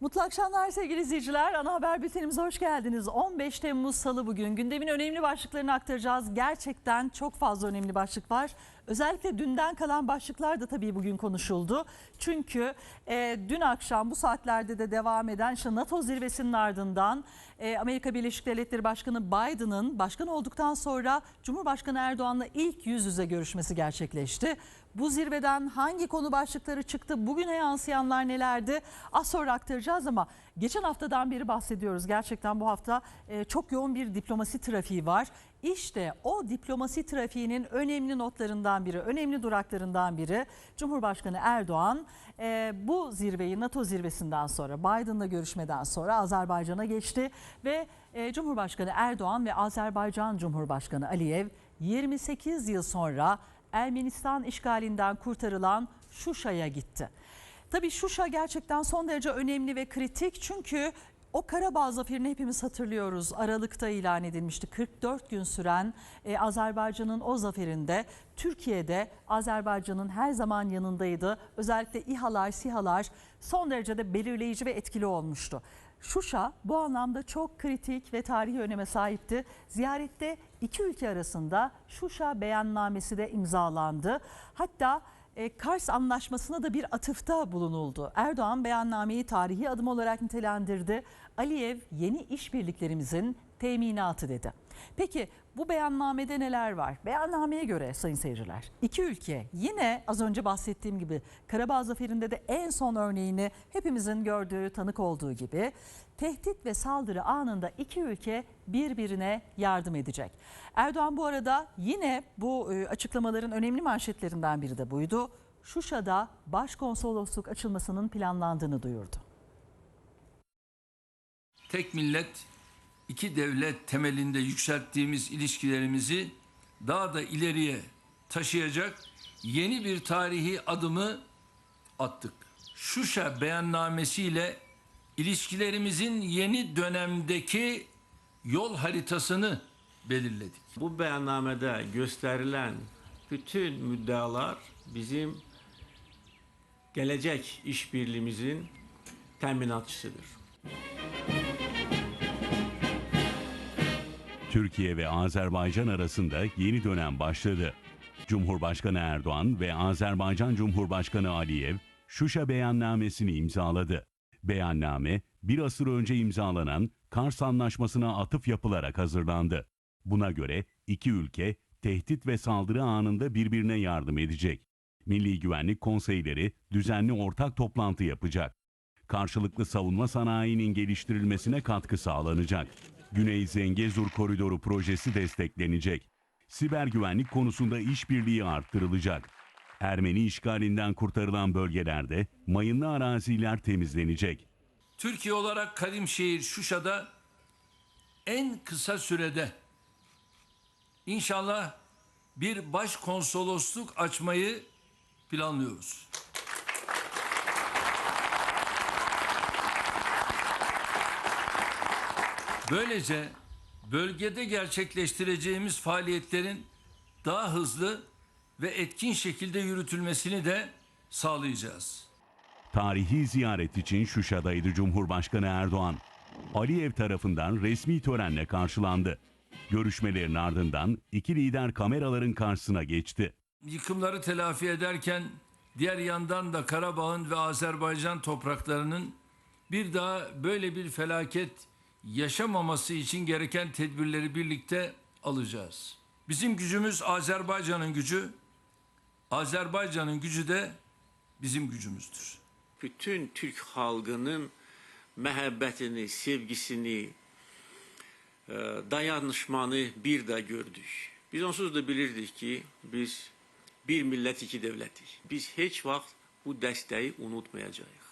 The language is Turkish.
Mutlu akşamlar sevgili izleyiciler. Ana haber bültenimize hoş geldiniz. 15 Temmuz Salı bugün. Gündemin önemli başlıklarını aktaracağız. Gerçekten çok fazla önemli başlık var. Özellikle dünden kalan başlıklar da tabii bugün konuşuldu. Çünkü e, dün akşam bu saatlerde de devam eden işte NATO zirvesinin ardından e, Amerika Birleşik Devletleri Başkanı Biden'ın başkan olduktan sonra Cumhurbaşkanı Erdoğan'la ilk yüz yüze görüşmesi gerçekleşti. Bu zirveden hangi konu başlıkları çıktı? Bugüne yansıyanlar nelerdi? Az sonra aktaracağız ama geçen haftadan beri bahsediyoruz. Gerçekten bu hafta e, çok yoğun bir diplomasi trafiği var. İşte o diplomasi trafiğinin önemli notlarından biri, önemli duraklarından biri Cumhurbaşkanı Erdoğan e, bu zirveyi NATO zirvesinden sonra Biden'la görüşmeden sonra Azerbaycan'a geçti ve e, Cumhurbaşkanı Erdoğan ve Azerbaycan Cumhurbaşkanı Aliyev 28 yıl sonra Ermenistan işgalinden kurtarılan Şuşa'ya gitti. Tabii Şuşa gerçekten son derece önemli ve kritik çünkü o Karabağ zaferini hepimiz hatırlıyoruz. Aralıkta ilan edilmişti. 44 gün süren e, Azerbaycan'ın o zaferinde Türkiye'de Azerbaycan'ın her zaman yanındaydı. Özellikle İHA'lar, SİHA'lar son derece de belirleyici ve etkili olmuştu. Şuşa bu anlamda çok kritik ve tarihi öneme sahipti. Ziyarette iki ülke arasında Şuşa beyannamesi de imzalandı. Hatta e, Kars Anlaşması'na da bir atıfta bulunuldu. Erdoğan beyannameyi tarihi adım olarak nitelendirdi. Aliyev yeni işbirliklerimizin teminatı dedi. Peki bu beyannamede neler var? Beyannameye göre sayın seyirciler iki ülke yine az önce bahsettiğim gibi Karabağ Zaferi'nde de en son örneğini hepimizin gördüğü tanık olduğu gibi tehdit ve saldırı anında iki ülke birbirine yardım edecek. Erdoğan bu arada yine bu e, açıklamaların önemli manşetlerinden biri de buydu. Şuşa'da başkonsolosluk açılmasının planlandığını duyurdu. tek millet, iki devlet temelinde yükselttiğimiz ilişkilerimizi daha da ileriye taşıyacak yeni bir tarihi adımı attık. Şuşa beyannamesiyle ilişkilerimizin yeni dönemdeki yol haritasını belirledik. Bu beyannamede gösterilen bütün müddealar bizim gelecek işbirliğimizin teminatçısıdır. Türkiye ve Azerbaycan arasında yeni dönem başladı. Cumhurbaşkanı Erdoğan ve Azerbaycan Cumhurbaşkanı Aliyev Şuşa beyannamesini imzaladı. Beyanname bir asır önce imzalanan Kars Anlaşması'na atıf yapılarak hazırlandı. Buna göre iki ülke tehdit ve saldırı anında birbirine yardım edecek. Milli Güvenlik Konseyleri düzenli ortak toplantı yapacak. Karşılıklı savunma sanayinin geliştirilmesine katkı sağlanacak. Güney Zengezur Koridoru projesi desteklenecek. Siber güvenlik konusunda işbirliği arttırılacak. Ermeni işgalinden kurtarılan bölgelerde mayınlı araziler temizlenecek. Türkiye olarak kadim şehir Şuşa'da en kısa sürede inşallah bir başkonsolosluk açmayı planlıyoruz. Böylece bölgede gerçekleştireceğimiz faaliyetlerin daha hızlı ve etkin şekilde yürütülmesini de sağlayacağız. Tarihi ziyaret için Şuşa'daydı Cumhurbaşkanı Erdoğan. Aliyev tarafından resmi törenle karşılandı. Görüşmelerin ardından iki lider kameraların karşısına geçti. yıkımları telafi ederken diğer yandan da Karabağ'ın ve Azerbaycan topraklarının bir daha böyle bir felaket yaşamaması için gereken tedbirleri birlikte alacağız. Bizim gücümüz Azerbaycan'ın gücü, Azerbaycan'ın gücü de bizim gücümüzdür. Bütün Türk halkının məhəbbətini, sevgisini, e, dayanışmanı bir də gördük. Biz onsuz da bilirdik ki, biz bir millət iki devlətik. Biz heç vaxt bu dəstəyi unutmayacağıq.